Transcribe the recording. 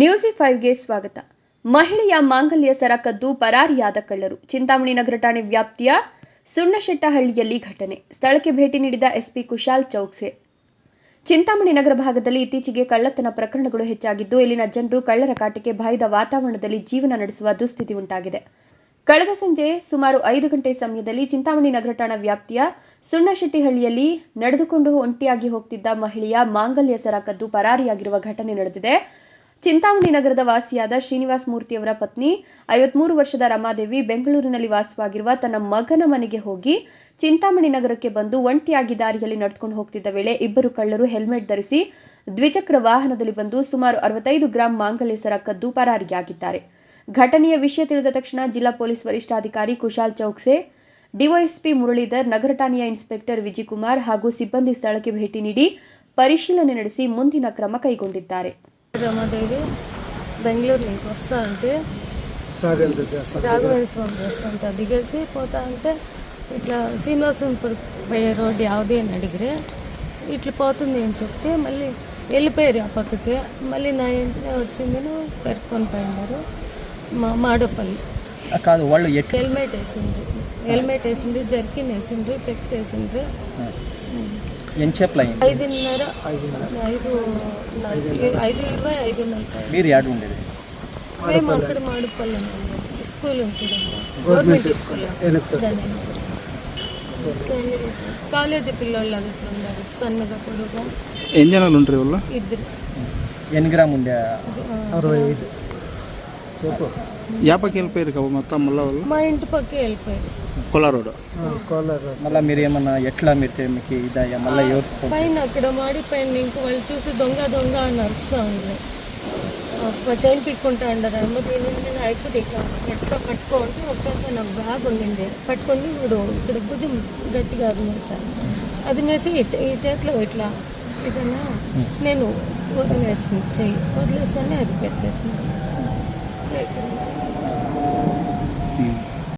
ನ್ಯೂಸಿ ಫೈವ್ಗೆ ಸ್ವಾಗತ. ಮಹಿಳೆಯ ಮಾಂಗಲ್ಯ ಸರ ಕದ್ದು ಪರಾರಿಯಾದ ಕಳ್ಳರು. ಚಿಂತಾಮಣಿ ನಗರ ಠಾಣೆ ವ್ಯಾಪ್ತಿಯ ಸುಣ್ಣಶೆಟ್ಟಹಳ್ಳಿಯಲ್ಲಿ ಘಟನೆ. ಸ್ಥಳಕ್ಕೆ ಭೇಟಿ ನೀಡಿದ ಎಸ್ಪಿ ಕುಶಾಲ್ ಚೌಕ್ಸೆ. ಚಿಂತಾಮಣಿ ನಗರ ಭಾಗದಲ್ಲಿ ಇತ್ತೀಚೆಗೆ ಕಳ್ಳತನ ಪ್ರಕರಣಗಳು ಹೆಚ್ಚಾಗಿದ್ದು, ಇಲ್ಲಿನ ಜನರು ಕಳ್ಳರ ಕಾಟಕ್ಕೆ ಭಯದ ವಾತಾವರಣದಲ್ಲಿ ಜೀವನ ನಡೆಸುವ ದುಸ್ಥಿತಿ ಉಂಟಾಗಿದೆ. ಕಳೆದ ಸಂಜೆ ಸುಮಾರು ಐದು ಗಂಟೆ ಸಮಯದಲ್ಲಿ ಚಿಂತಾಮಣಿ ನಗರ ಠಾಣಾ ವ್ಯಾಪ್ತಿಯ ಸುಣ್ಣಶೆಟ್ಟಿಹಳ್ಳಿಯಲ್ಲಿ ನಡೆದುಕೊಂಡು ಒಂಟಿಯಾಗಿ ಹೋಗ್ತಿದ್ದ ಮಹಿಳೆಯ ಮಾಂಗಲ್ಯ ಸರ ಕದ್ದು ಪರಾರಿಯಾಗಿರುವ ಘಟನೆ ನಡೆದಿದೆ. ಚಿಂತಾಮಣಿ ನಗರದ ವಾಸಿಯಾದ ಶ್ರೀನಿವಾಸ್ ಮೂರ್ತಿಯವರ ಪತ್ನಿ, ಐವತ್ಮೂರು ವರ್ಷದ ರಮಾದೇವಿ ಬೆಂಗಳೂರಿನಲ್ಲಿ ವಾಸವಾಗಿರುವ ತನ್ನ ಮಗನ ಮನೆಗೆ ಹೋಗಿ ಚಿಂತಾಮಣಿ ನಗರಕ್ಕೆ ಬಂದು ಒಂಟಿಯಾಗಿ ದಾರಿಯಲ್ಲಿ ನಡೆದುಕೊಂಡು ಹೋಗ್ತಿದ್ದ ವೇಳೆ ಇಬ್ಬರು ಕಳ್ಳರು ಹೆಲ್ಮೆಟ್ ಧರಿಸಿ ದ್ವಿಚಕ್ರ ವಾಹನದಲ್ಲಿ ಬಂದು ಸುಮಾರು ಅರವತ್ತೈದು ಗ್ರಾಂ ಮಾಂಗಲ್ಯ ಸರ ಕದ್ದು ಪರಾರಿಯಾಗಿದ್ದಾರೆ ಘಟನೆಯ ವಿಷಯ ತಿಳಿದ ತಕ್ಷಣ ಜಿಲ್ಲಾ ಪೊಲೀಸ್ ವರಿಷ್ಠಾಧಿಕಾರಿ ಕುಶಾಲ್ ಚೌಕ್ಸೆ, ಡಿವೈಎಸ್ಪಿ ಮುರಳೀಧರ್, ನಗರ ಠಾಣೆಯ ಇನ್ಸ್ಪೆಕ್ಟರ್ ವಿಜಯಕುಮಾರ್ ಹಾಗೂ ಸಿಬ್ಬಂದಿ ಸ್ಥಳಕ್ಕೆ ಭೇಟಿ ನೀಡಿ ಪರಿಶೀಲನೆ ನಡೆಸಿ ಮುಂದಿನ ಕ್ರಮ ಕೈಗೊಂಡಿದ್ದಾರೆ. రమాదేవి బెంగళూరు నుంచి వస్తా అంటే రాఘవేంద్ర స్వామి చేస్తుంటా దిగేసి పోతా అంటే ఇట్లా శ్రీనివాసంపురం పోయే రోడ్డు యావది అని అడిగిరే. ఇట్లా పోతుంది అని చెప్తే మళ్ళీ వెళ్ళిపోయారు ఆ పక్కకి. మళ్ళీ నా ఇంటినే వచ్చింది పెరుక్కొని పోయినారు మా మాడపల్లి. కాదు వాళ్ళు హెల్మెట్ వేసిండ్రు. హెల్మెట్ వేసిండ్రు జర్కిన్ వేసిండ్రు పెక్స్ వేసిండ్రు. ఎంచేపులు అయింది ఐదున్నర. ఐదు ఐదు ఇరవై ఐదు మీరు యాడ్ ఉండేది? మేము అక్కడ మాడుపల్లి స్కూల్ ఉంటుంది గవర్నమెంట్ స్కూల్. కాలేజీ పిల్లోళ్ళు అది ఉన్నారు. సన్నగా పొడుగా ఏం జనాలు ఉంటారు ఇద్దరు. ఎన్ని గ్రామ్ ఉండే అరవై ఐదు. చెప్పు. యాపకి వెళ్ళిపోయారు కదా మొత్తం మళ్ళీ వాళ్ళు? మా ఇంటి పక్కే వెళ్ళిపోయారు. కొలా రోడ్ మళ్ళీ మీరు ఏమన్నా ఎట్లా మీరు మీకు ఇదయ్యా? మళ్ళీ ఎవరు పైన అక్కడ మాడి పైన ఇంక వాళ్ళు చూసి దొంగ దొంగ అని అరుస్తూ ఉన్నారు చైన్ పిక్కుంటా అంటారు. అమ్మ దీని నేను అయిపోతే ఇట్లా గట్టిగా పట్టుకో అంటే వచ్చేసి నాకు బ్యాగ్ ఉండింది. పట్టుకొని ఇప్పుడు ఇక్కడ భుజం గట్టిగా అది మేసాను అది మేసి ఈ చే- ఈ చేతిలో ఇట్లా ఇదన్నా నేను వదిలేసింది చెయ్యి. వదిలేస్తానే అది 嗯。